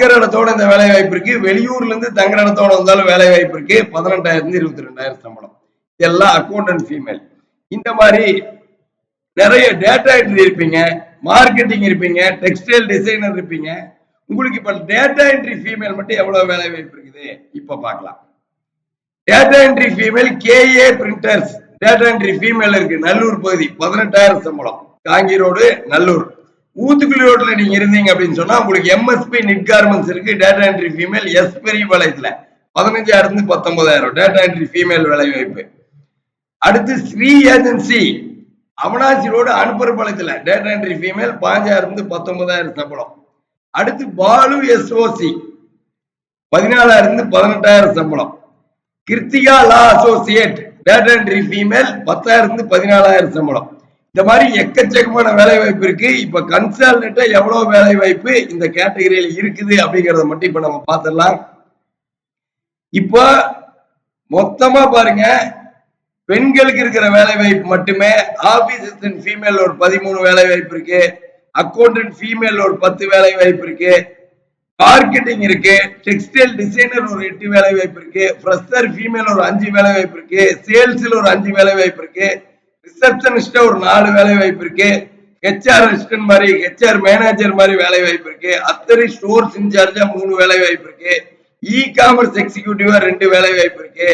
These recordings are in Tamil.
தங்குற இடத்தோட இந்த வேலை வாய்ப்பு இருக்கு. வெளியூர்ல இருந்து தங்குற இடத்தோட வந்தாலும் வேலை வாய்ப்பு இருக்கு. பதினெட்டாயிரம் இருந்து இருபத்தி ரெண்டாயிரம் சம்பளம். இதெல்லாம் அக்கௌண்டன்ட் ஃபீமேல் இந்த மாதிரி நிறைய டேட்டா என்ட்ரி இருப்பீங்க. மார்க்கெட்டிங் இருப்பீங்க. டெக்ஸ்டைல் டிசைனர் இருப்பீங்க. உங்களுக்கு இப்ப டேட்டா என்ட்ரி ஃபீமேல் மட்டும் எவ்வளவு வேலை வாய்ப்பு இருக்குது? இப்ப பார்க்கலாம். Data entry female KA printers data entry female இருக்கு. நல்லூர் பகுதி. பதினெட்டாயிரம் சம்பளம். காங்கி ரோடு நல்லூர். ஊத்துக்குழி ரோட்ல நீங்க இருந்தீங்க அப்படின்னு சொன்னா உங்களுக்கு எம்எஸ்பி நிட் கார்மெண்ட்ஸ் இருக்கு டேட்டா என்ட்ரி ஃபீமேல் எஸ் பெரிய பாளையத்துல பதினஞ்சாயிரம் இருந்து பத்தொன்பதாயிரம் டேட்டா என்ட்ரி ஃபீமேல் வேலை வாய்ப்பு அடுத்து ஸ்ரீ ஏஜென்சி அவனாசி ரோடு அனுப்பரப்பாளையத்துல டேட்டா என்ட்ரி ஃபீமேல் பாஞ்சாயிரம் இருந்து பத்தொன்பதாயிரம் சம்பளம். அடுத்து பாலு எஸ்ஓசி பதினாலாயிரம் இருந்து பதினெட்டாயிரம் சம்பளம். Krithika law associate data entry female பத்தாயிரம் இருந்து பதினாலாயிரம் சம்பளம். இந்த மாதிரி எக்கச்சக்கமான வேலை வாய்ப்பு இருக்கு. இப்ப கன்சால்டேட்டா எவ்வளவு வேலை வாய்ப்பு இந்த கேட்டகரியில இருக்குது அப்படிங்கறத மட்டும் இப்ப நம்ம பார்த்துடலாம் இப்போ மொத்தமா பாருங்க பெண்களுக்கு இருக்கிற வேலை வாய்ப்பு மட்டுமே ஆபீஸ் அசிஸ்டன்ட் ஃபீமேல் ஒரு பதிமூணு வேலை வாய்ப்பு இருக்கு அக்கௌண்டன்ட் ஃபீமேல் ஒரு பத்து வேலை வாய்ப்பு இருக்கு மார்க்கெட்டிங் இருக்கு டெக்ஸ்டைல் டிசைனர் ஒரு எட்டு வேலை வாய்ப்பு இருக்கு ஃப்ரெஷர் ஃபீமேல் ஒரு அஞ்சு வேலை வாய்ப்பு இருக்கு சேல்ஸ்ல ஒரு அஞ்சு வேலை வாய்ப்பு இருக்கு. ரிசப்ஷனிஸ்ட ஒரு நாலு வேலை வாய்ப்பு இருக்கு ஹெச்ஆர் அசிஸ்டன்ட் மாதிரி ஹெச்ஆர் மேனேஜர் மாதிரி வேலை வாய்ப்பு இருக்கு. அத்தனை ஸ்டோர்ஸ் இன்சார்ஜா மூணு வேலை வாய்ப்பு இருக்கு. இ காமர்ஸ் எக்ஸிக்யூட்டிவா ரெண்டு வேலை வாய்ப்பு இருக்கு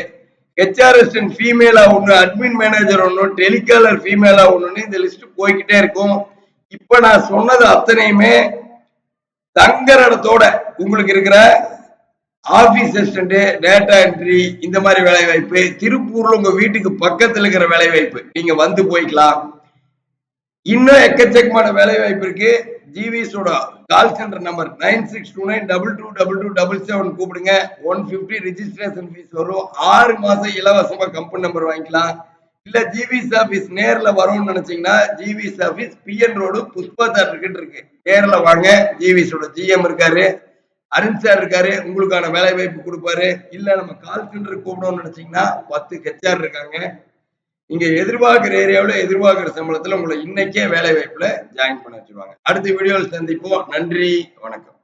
ஹெச்ஆர் அசிஸ்டன்ட் ஃபீமேலா ஒண்ணு அட்மின் மேனேஜர் ஒண்ணு டெலிகாலர் ஃபீமேலா ஒண்ணுன்னு இந்த லிஸ்ட் போய்கிட்டே இருக்கும். இப்ப நான் சொன்னது அத்தனையுமே தங்குற இடத்தோட உங்களுக்கு இருக்கிற ஆபீஸ் அசிஸ்டன்ட் டேட்டா என்ட்ரி இந்த மாதிரி வேலை வாய்ப்பு திருப்பூர்ல உங்க வீட்டுக்கு பக்கத்துல இருக்கிற வேலை வாய்ப்பு நீங்க வந்து போய்க்கலாம். இன்னும் எக்கச்சக்கமான வேலை வாய்ப்பு இருக்கு ஜிவிஸோட call center number nine six two nine double two double two double seven கூப்பிடுங்க. ஒன் பிப்டி ரிஜிஸ்ட்ரேஷன் ஃபீஸ் வரும். ஆறு மாசம் இலவசமா கம்பெனி நம்பர் வாங்கிக்கலாம். இல்ல ஜிவிஸ் ஆபீஸ் நேர்ல வரும்னு நினைச்சீங்கன்னா GVS office PN road Pushpa theatre இருக்கு. நேர்ல வாங்க. ஜிவிஸோட ஜிஎம் இருக்காரு. அருண் சார் இருக்காரு உங்களுக்கான வேலை வாய்ப்பு கொடுப்பாரு. இல்ல நம்ம கால் சென்டர் கூப்பிடணும்னு நினைச்சீங்கன்னா பத்து ஹெச்ஆர் இருக்காங்க. நீங்க எதிர்பார்க்கிற ஏரியாவுல எதிர்பார்க்கிற சம்பளத்துல உங்களை இன்னைக்கே வேலை வாய்ப்புல ஜாயின் பண்ண வச்சிருவாங்க. அடுத்த வீடியோவில் சந்திப்போம். நன்றி வணக்கம்.